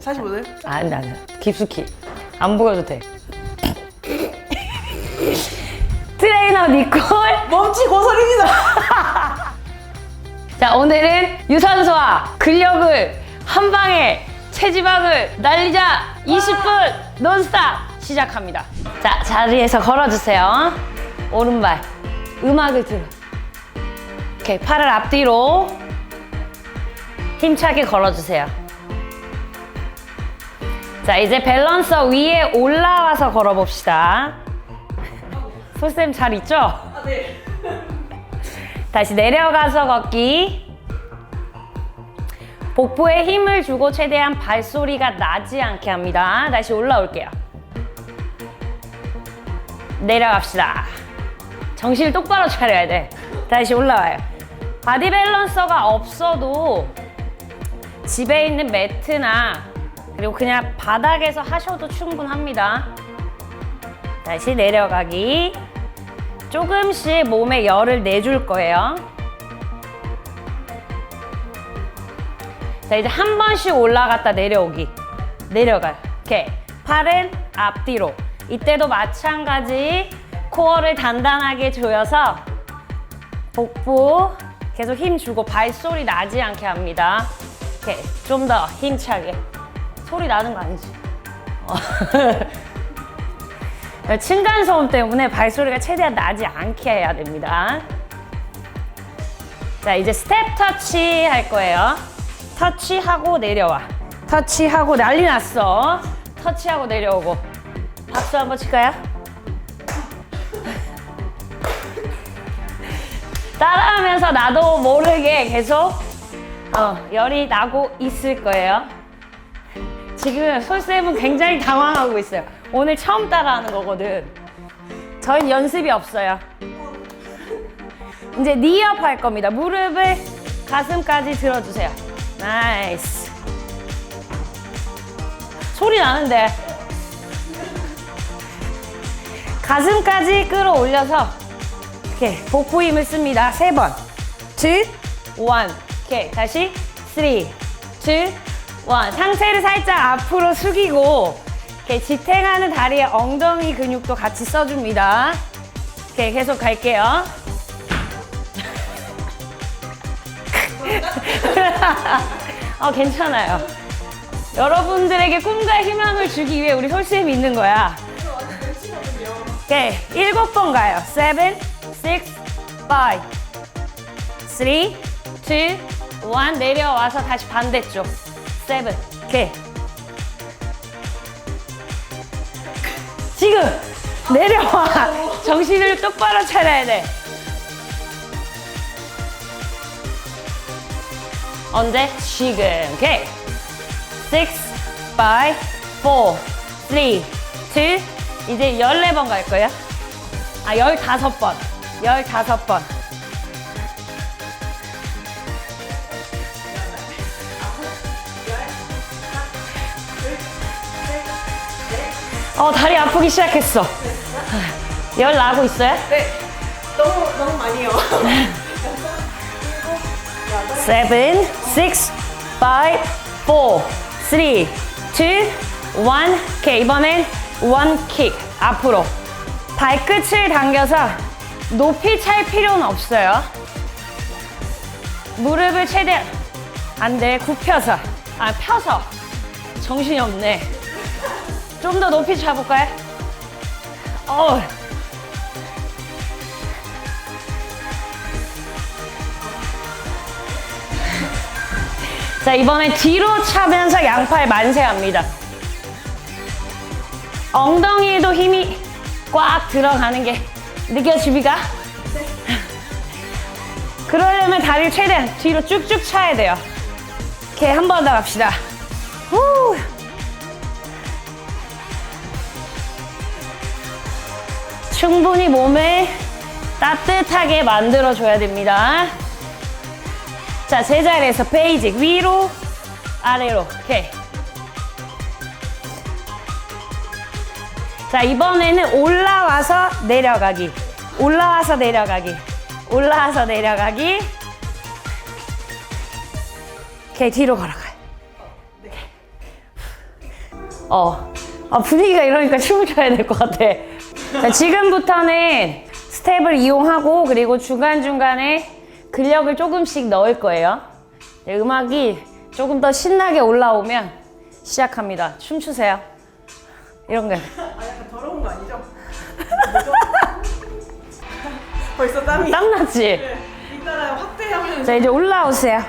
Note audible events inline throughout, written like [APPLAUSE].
사실 오늘 아, 안 돼, 안 돼. 깊숙이. 안 보여도 돼. 트레이너 니콜. 멈치 고소리입니다. [LAUGHS] 자, 오늘은 유산소와 근력을 한 방에 체지방을 날리자 20분 논스탑 시작합니다. 자, 자리에서 걸어주세요. 오른발. 음악을 들어. 오케이, 팔을 앞뒤로 힘차게 걸어주세요. 자, 이제 밸런서 위에 올라와서 걸어봅시다. 솔쌤 잘 있죠? 아, 네. 다시 내려가서 걷기. 복부에 힘을 주고 최대한 발소리가 나지 않게 합니다. 다시 올라올게요. 내려갑시다. 정신을 똑바로 차려야 돼. 다시 올라와요. 바디 밸런서가 없어도 집에 있는 매트나 그리고 그냥 바닥에서 하셔도 충분합니다. 다시 내려가기. 조금씩 몸에 열을 내줄 거예요. 자, 이제 한 번씩 올라갔다 내려오기. 내려가요. 오케이. 팔은 앞뒤로. 이때도 마찬가지 코어를 단단하게 조여서 복부 계속 힘 주고 발소리 나지 않게 합니다. 오케이. 좀더 힘차게. 소리 나는 거 아니지? 어. [LAUGHS] 층간소음 때문에 발소리가 최대한 나지 않게 해야 됩니다. 자, 이제 스텝 터치 할 거예요. 터치하고 내려와. 터치하고 난리 났어. 터치하고 내려오고. 박수 한번 칠까요? 따라하면서 나도 모르게 계속 어, 열이 나고 있을 거예요. 지금 솔쌤은 굉장히 당황하고 있어요. 오늘 처음 따라하는 거거든. 저희는 연습이 없어요. 이제 니업 할 겁니다. 무릎을 가슴까지 들어주세요. 나이스. 소리 나는데. 가슴까지 끌어올려서 이렇게 복부 힘을 씁니다. 세 번. two, one. 오케이. 다시 three, two, one. 상체를 살짝 앞으로 숙이고 이렇게 지탱하는 다리에 엉덩이 근육도 같이 써줍니다. 오케이. 계속 갈게요. [LAUGHS] 어, 괜찮아요. 여러분들에게 꿈과 희망을 주기 위해 우리 솔쌤이 있는 거야. 오케이. 일곱 번 가요. seven, six, five, three, two, one. 내려와서 다시 반대쪽. seven. 오케이. 지금 내려와. [LAUGHS] 정신을 똑바로 차려야 돼. 언제? 지금. 오케이. 6, 5, 4, 3, 2, 이제 14번 갈 거예요. 아, 15번. 15번. 어, 다리 아프기 시작했어. 열 나고 있어요? 네. 너무 너무 많이요. [LAUGHS] seven, six, five, four, three, two, one. 오케이, 이번엔 kick. 앞으로. 발끝을 당겨서 높이 찰 필요는 없어요. 무릎을 최대한, 안 돼, 굽혀서. 아, 펴서. 정신이 없네. 좀 더 높이 차볼까요? 어. [LAUGHS] 자, 이번에 뒤로 차면서 양팔 만세합니다. 엉덩이에도 힘이 꽉 들어가는 게 느껴집니까? 그러려면 다리를 최대한 뒤로 쭉쭉 차야 돼요. 오케이, 한번 더 갑시다. 후. 충분히 몸을 따뜻하게 만들어줘야 됩니다. 자, 제자리에서 베이직 위로 아래로 오케이. 자, 이번에는 올라와서 내려가기. 올라와서 내려가기. 올라와서 내려가기. 오케이, 뒤로 걸어가요. 어. 아, 분위기가 이러니까 춤을 춰야 될 것 같아. 자, 지금부터는 스텝을 이용하고 그리고 중간중간에 근력을 조금씩 넣을 거예요. 네, 음악이 조금 더 신나게 올라오면 시작합니다. 춤추세요. 이런 거. 벌써 땀이. 땀났지? 네. 이따가 확대하면. 자, 이제 올라오세요.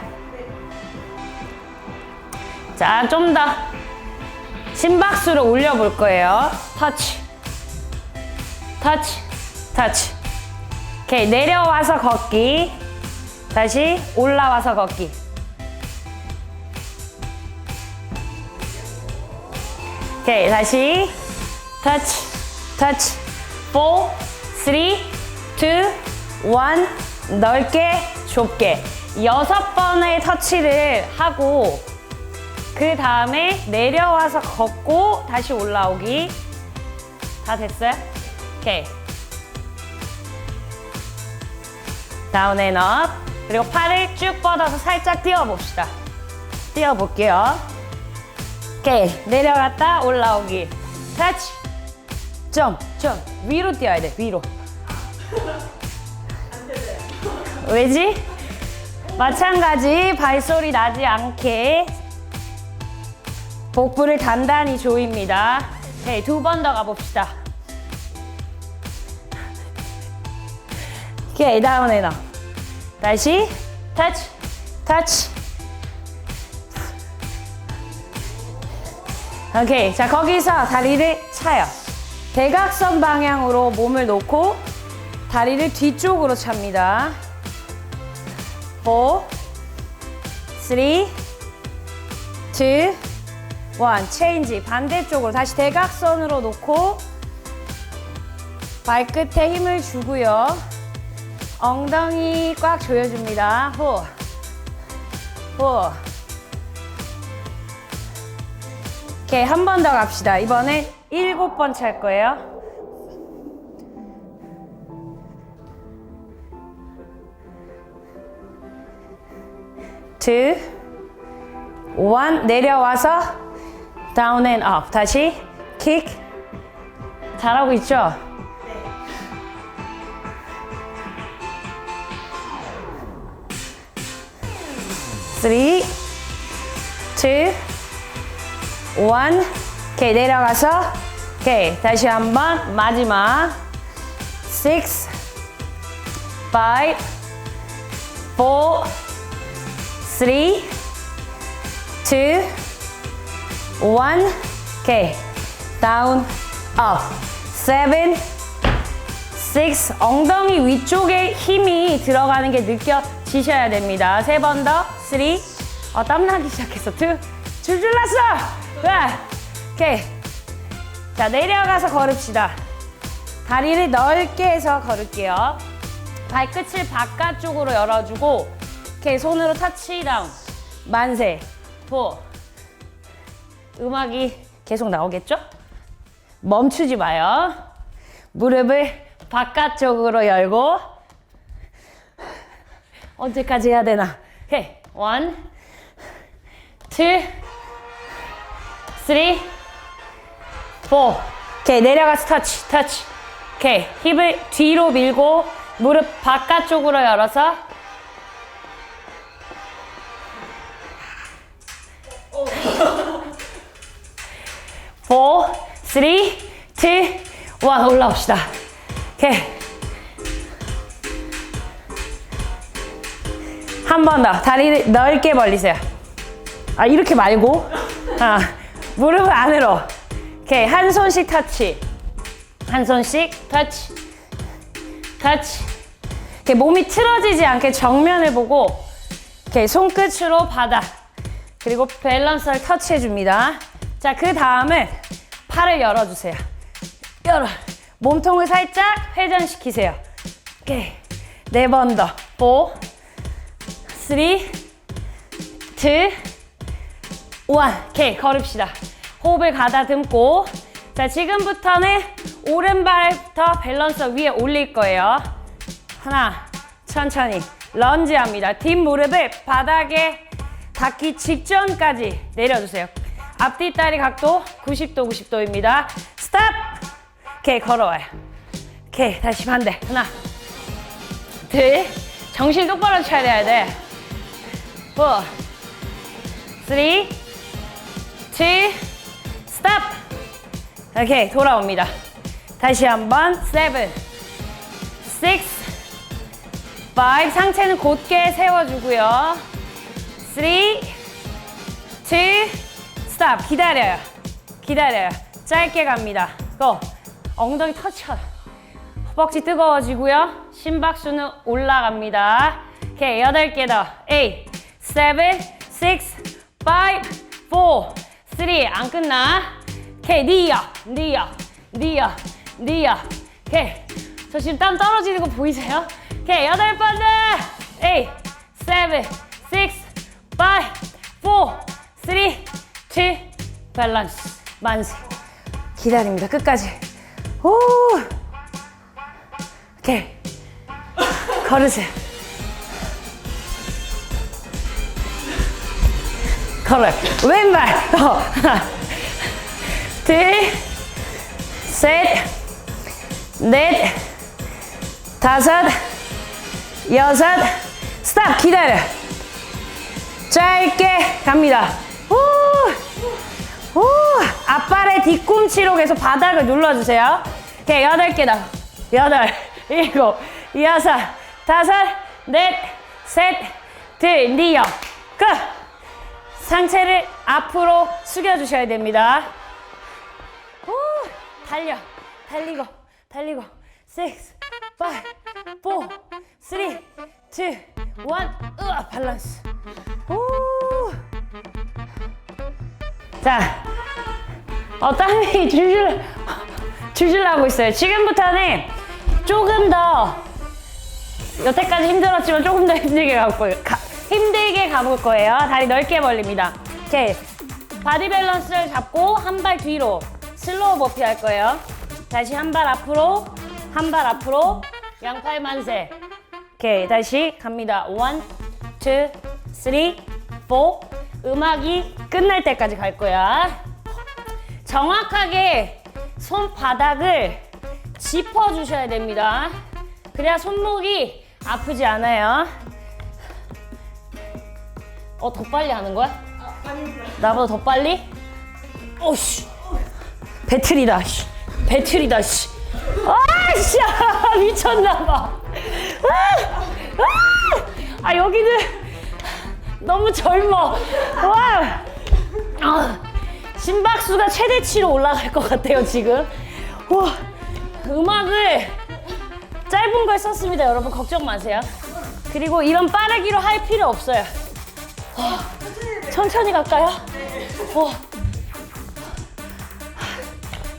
자, 좀 더 심박수를 올려볼 거예요. 터치. 터치. 터치. 오케이, 내려와서 걷기. 다시 올라와서 걷기. 오케이, 다시. 터치. 터치. 4, 3, 2, 1. 넓게, 좁게. 여섯 번의 터치를 하고, 그 다음에 내려와서 걷고, 다시 올라오기. 다 됐어요? 오케이. 다운 앤 업. 그리고 팔을 쭉 뻗어서 살짝 뛰어봅시다. 뛰어볼게요. 오케이. 내려갔다 올라오기. 터치. 점, 점. 위로 뛰어야 돼, 위로. 왜지? 마찬가지 발소리 나지 않게 복부를 단단히 조입니다. 오케이, 두 번 더 가봅시다. 오케이, 다운에 너. 다시, 터치, 터치. 오케이, 자, 거기서 다리를 차요. 대각선 방향으로 몸을 놓고 다리를 뒤쪽으로 찹니다. 4, 3, 2, 1. 체인지. 반대쪽으로 다시 대각선으로 놓고 발끝에 힘을 주고요. 엉덩이 꽉 조여줍니다. 후. 후. 오케이, 한 번 더 갑시다. 이번엔 일곱 번 찰 거예요. two, one 내려와서 down and up 다시 kick 잘하고 있죠? three, two, one 오케이 내려가서 오케이 다시 한번 마지막 six, five, four, three, two, one. 오케이. down, up. seven, six. 엉덩이 위쪽에 힘이 들어가는 게 느껴지셔야 됩니다. 세 번 더. three. 어, 땀나기 시작했어. two. 줄줄 났어. 네. 오케이. 자, 내려가서 걸읍시다. 다리를 넓게 해서 걸을게요. 발끝을 바깥쪽으로 열어주고 오케이 손으로 터치다운 만세 포 음악이 계속 나오겠죠? 멈추지 마요 무릎을 바깥쪽으로 열고 언제까지 해야 되나 오케이 원, 투, 쓰리, 포 오케이 내려가서 터치 터치 오케이 힙을 뒤로 밀고 무릎 바깥쪽으로 열어서 four, three, two, one 올라옵시다. 오케이. 한 번 더. 다리를 넓게 벌리세요. 아, 이렇게 말고. 아, 무릎을 안으로. 오케이. 한 손씩 터치. 한 손씩 터치. 터치. 이렇게 몸이 틀어지지 않게 정면을 보고 이렇게 손끝으로 바닥 그리고 밸런스를 터치해 줍니다. 자, 그 다음은 팔을 열어주세요. 열어. 몸통을 살짝 회전시키세요. 오케이. 네 번 더. 4, 3, 2, 1. 오케이. 걸읍시다. 호흡을 가다듬고. 자, 지금부터는 오른발부터 밸런스 위에 올릴 거예요. 하나, 천천히. 런지 합니다. 뒷무릎을 바닥에 닿기 직전까지 내려주세요. 앞뒤 다리 각도 90도 90도입니다. 스탑! 오케이 걸어와요. 오케이 다시 반대 하나 둘 정신 똑바로 차려야 돼. 4 3 2 스탑! 오케이 돌아옵니다. 다시 한번 7 6 5 상체는 곧게 세워주고요. 3 2 스탑 기다려요. 기다려요. 짧게 갑니다. 고 엉덩이 터쳐. 허벅지 뜨거워지고요. 심박수는 올라갑니다. 오케이 여덟 개 더. 8 7 6 5 4 3안 끝나. 오케이 니어 니어 니어 니어. 오케이. 저 지금 땀 떨어지는 거 보이세요? 오케이 여덟 번째. 8 7 6 5 4 3 2 밸런스. 만세. 기다립니다. 끝까지. 오. 오케이. 걸으세요 걸어요 왼발 더 하나 둘 셋 넷, 다섯, 여섯, 스탑 기다려. 짧게 갑니다. 오, 오, 앞발의 뒤꿈치로 계속 바닥을 눌러주세요. 오케이 여덟 개다. 여덟, 일곱, 여섯, 다섯, 넷, 셋, 둘, 니어. 끝. 상체를 앞으로 숙여주셔야 됩니다. 오, 달려, 달리고, 달리고. 6, 5, 4, 3, 2, 1. 으아, 밸런스. 오. 자, 어, 땀이 줄줄, 줄줄 나고 있어요. 지금부터는 조금 더, 여태까지 힘들었지만 조금 더 힘들게 가볼, 가, 힘들게 가볼 거예요. 다리 넓게 벌립니다. 오케이. 바디 밸런스를 잡고 한 발 뒤로 슬로우 버피 할 거예요. 다시 한 발 앞으로, 한 발 앞으로, 양팔 만세. 오케이, 다시 갑니다. 원, 투, 쓰리, 포. 음악이 끝날 때까지 갈 거야. 정확하게 손바닥을 짚어주셔야 됩니다. 그래야 손목이 아프지 않아요. 어, 더 빨리 하는 거야? 나보다 더 빨리? 오씨. 배틀이다. 씨. 배틀이다. 씨. 아, 씨. 아, [LAUGHS] 미쳤나봐. 아, 아, 아, 여기는 너무 젊어. 와. 아, 심박수가 최대치로 올라갈 것 같아요, 지금. 와, 음악을 짧은 걸 썼습니다, 여러분. 걱정 마세요. 그리고 이런 빠르기로 할 필요 없어요. 천천히 갈까요? 어.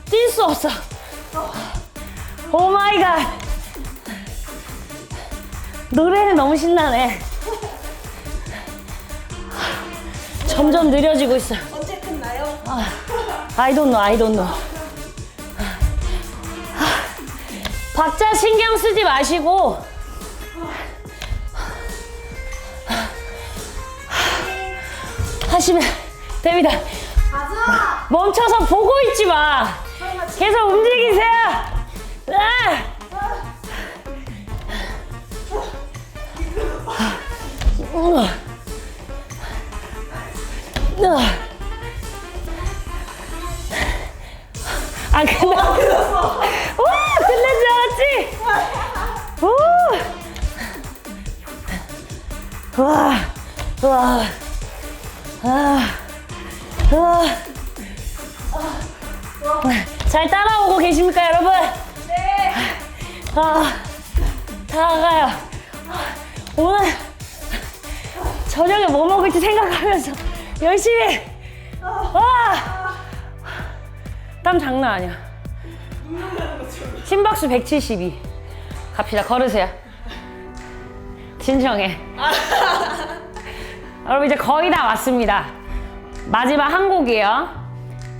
뛸수 없어. 오 마이 갓. 노래는 너무 신나네. 점점 느려지고 있어. 언제 끝나요? I don't know, I don't know. 박자 신경 쓰지 마시고 하시면 됩니다. 가자! 멈춰서 보고 있지 마. 계속 움직이세요. 아! 먹을지 생각하면서 열심히. 와, 땀 장난 아니야. 심박수 172. 갑시다, 걸으세요. 진정해. [LAUGHS] 여러분 이제 거의 다 왔습니다. 마지막 한 곡이에요.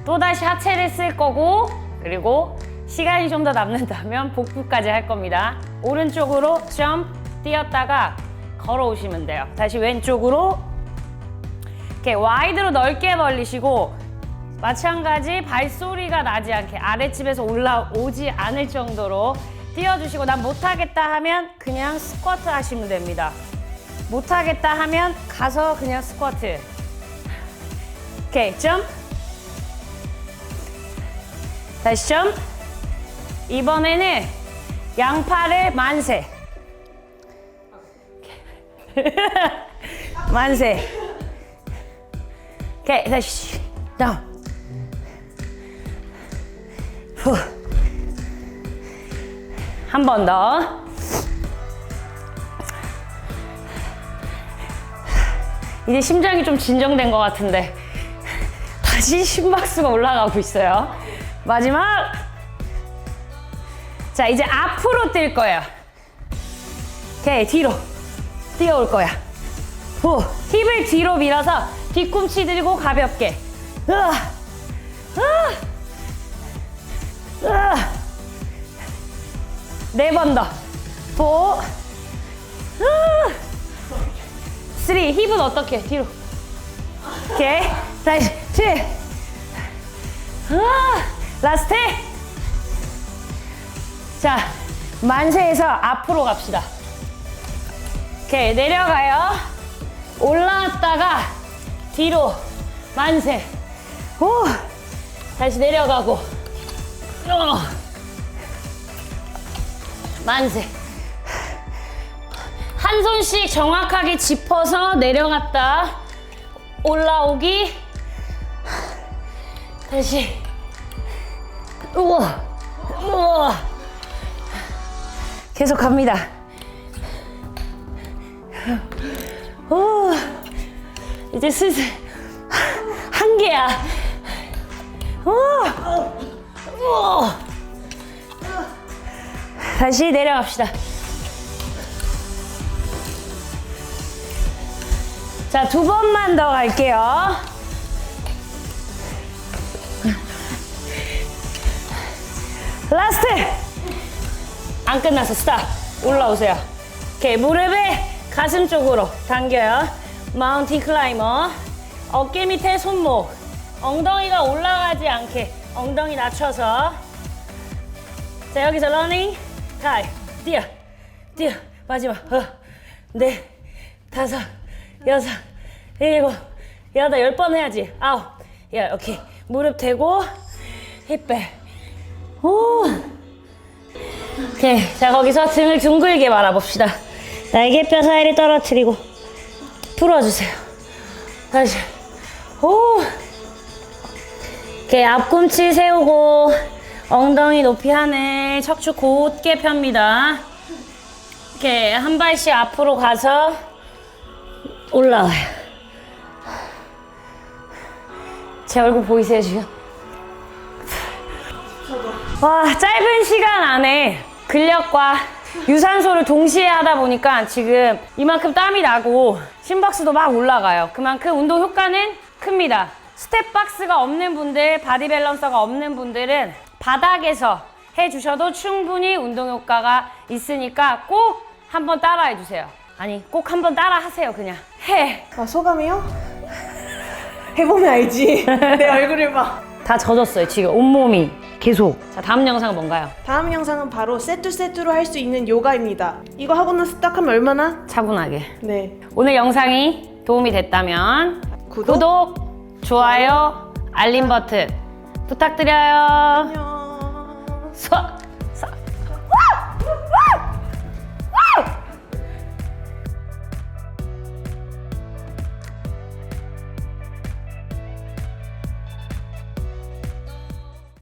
또다시 하체를 쓸 거고 그리고 시간이 좀 더 남는다면 복부까지 할 겁니다. 오른쪽으로 점 뛰었다가 걸어오시면 돼요. 다시 왼쪽으로 이렇게 와이드로 넓게 벌리시고 마찬가지 발소리가 나지 않게 아랫집에서 올라오지 않을 정도로 띄워주시고 난 못하겠다 하면 그냥 스쿼트 하시면 됩니다. 못하겠다 하면 가서 그냥 스쿼트. 오케이, 점. 다시 점. 이번에는 양팔을 만세. [LAUGHS] 만세. 오케이, 다시. 다운. 후. 한 번 더. 이제 심장이 좀 진정된 것 같은데 다시 심박수가 올라가고 있어요. 마지막. 자, 이제 앞으로 뛸 거예요. 오케이, 뒤로 뛰어올 거야. 후, 힙을 뒤로 밀어서 뒤꿈치 들고 가볍게. 으아, 으아, 으아. 네번 더. 포, 으아. 쓰리. 힙은 어떻게? 뒤로. 오케이. 다시. 투. 으아. 라스트. 자, 만세에서 앞으로 갑시다. 오케이, 내려가요. 올라왔다가 뒤로 만세. 오. 다시 내려가고. 어. 만세. 한 손씩 정확하게 짚어서 내려갔다. 올라오기. 다시. 우와. 우와. 계속 갑니다. 오, 이제 슬슬 한 개야. 오, 오. 다시 내려갑시다. 자, 두 번만 더 갈게요. 라스트! 안 끝났어. 스탑. 올라오세요. 오케이. 무릎을 가슴 쪽으로 당겨요. 마운틴 클라이머. 어깨 밑에 손목. 엉덩이가 올라가지 않게 엉덩이 낮춰서. 자, 여기서 러닝. 타이. 뛰어. 뛰어. 마지막. 어. 넷. 다섯. 여섯. 일곱. 여덟. 열 번 해야지. 아홉. 열. 오케이. 무릎 대고. 힙 빼. 오. 오케이. 자, 거기서 등을 둥글게 말아봅시다. 날개뼈 사이를 떨어뜨리고 풀어주세요. 다시. 오. 오케이. 앞꿈치 세우고 엉덩이 높이 하늘 척추 곧게 펴니다. 오케이. 한 발씩 앞으로 가서 올라와요. 제 얼굴 보이세요, 지금? 와, 짧은 시간 안에 근력과 유산소를 동시에 하다 보니까 지금 이만큼 땀이 나고 심박수도 막 올라가요. 그만큼 운동 효과는 큽니다. 스텝박스가 없는 분들, 바디 밸런서가 없는 분들은 바닥에서 해주셔도 충분히 운동 효과가 있으니까 꼭 한번 따라해 주세요. 아니, 꼭 한번 따라 하세요, 그냥. 해. 아, 소감이요? 해보면 알지. [LAUGHS] 내 얼굴을 봐. 다 젖었어요, 지금 온몸이. 계속. 자, 다음 영상은 뭔가요? 다음 영상은 바로 세트 세트로 할 수 있는 요가입니다. 이거 하고 나서 딱 하면 얼마나? 차분하게. 네. 오늘 영상이 도움이 됐다면 구독. 구독, 좋아요, 알림 버튼 부탁드려요. 안녕. 수